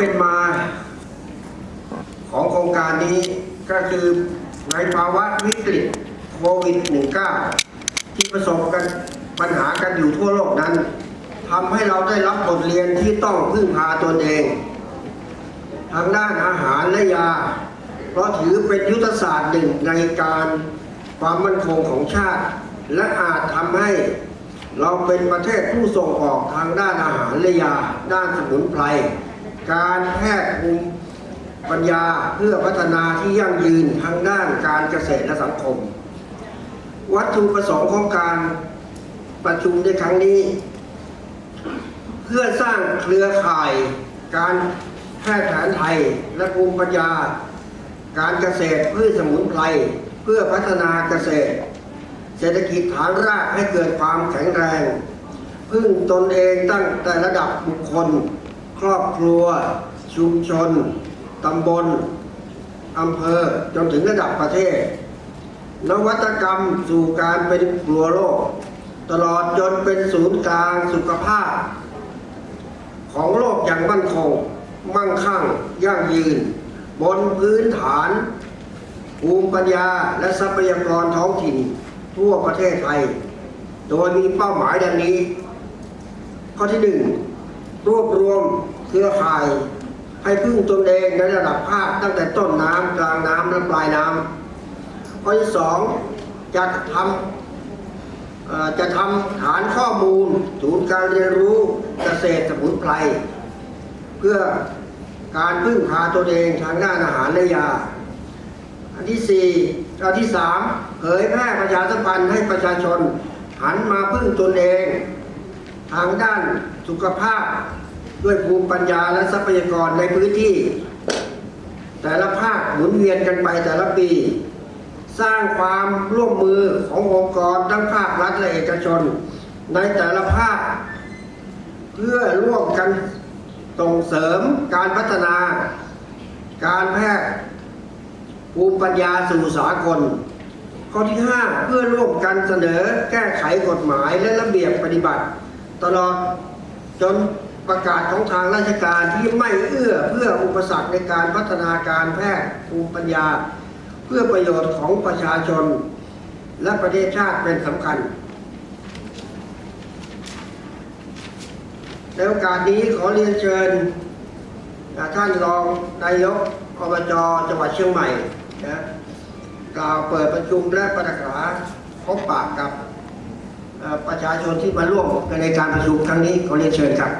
เป็นมา ของโครงการนี้ก็คือในภาวะวิกฤตโควิด -19 ที่ประสบกันปัญหากันอยู่ทั่วโลกนั้นทำให้เราได้รับบทเรียนที่ต้องพึ่งพาตนเองทางด้านอาหารและยา เพราะถือเป็นยุทธศาสตร์หนึ่งในการความมั่นคงของชาติ และอาจทำให้เราเป็นประเทศผู้ส่งออกทางด้านอาหารและยา ด้านสมุนไพร การแพทย์ภูมิปัญญาเพื่อพัฒนาที่ยั่งยืนทางด้านการเกษตรและสังคม วัตถุประสงค์ของการประชุมในครั้งนี้ เพื่อสร้างเครือข่ายการแพทย์แผนไทยและภูมิปัญญา การเกษตรพืชสมุนไพรเพื่อพัฒนาเกษตร เศรษฐกิจฐานรากให้เกิดความแข็งแรง พึ่งตนเองตั้งแต่ระดับบุคคล ครอบครัว ชุมชน ตำบล อำเภอ จนถึงระดับประเทศ นวัตกรรมสู่การเป็นครัวโลก ตลอดจนเป็นศูนย์กลางสุขภาพ ของโลกอย่างมั่นคง มั่งคั่ง ยั่งยืน บนพื้นฐานภูมิปัญญาและทรัพยากรท้องถิ่น ทั่วประเทศไทย โดยมีเป้าหมายดังนี้ ข้อที่หนึ่ง รวบรวมเครือข่าย ให้พึ่งตนเองในระดับภาคตั้งแต่ต้นน้ำกลางน้ำและปลายน้ำข้อที่สองจะทำจะทำฐานข้อมูลศูนย์การเรียนรู้เกษตรสมุนไพรเพื่อการพึ่งพาตนเองทางด้านอาหารและยา อันที่สี่อันที่สามเผยแพร่ประชาสัมพันธ์ให้ประชาชนหันมาพึ่งตนเอง ทางด้านสุขภาพ ด้วยภูมิปัญญาและทรัพยากรในพื้นที่ แต่ละภาคหมุนเวียนกันไปแต่ละปี สร้างความร่วมมือขององค์กรทั้งภาครัฐและเอกชน ในแต่ละภาค เพื่อร่วมกันส่งเสริมการพัฒนา การแพทย์ภูมิปัญญาสู่สากลข้อที่ 5 เพื่อร่วมกันเสนอแก้ไขกฎหมายและระเบียบปฏิบัติ ตลอดจนประกาศของทางราชการที่ไม่เอื้อเพื่ออุปสรรคในการพัฒนาการแพทย์ภูมิปัญญา เพื่อประโยชน์ของประชาชน และประเทศชาติเป็นสำคัญ ในโอกาสนี้ขอเรียนเชิญท่านรองนายกอบจจังหวัดเชียงใหม่นะกล่าวเปิดประชุมและประกาศพบปะกับ ประชาชนที่มาร่วมในการประชุมครั้งนี้ขอเรียนเชิญครับ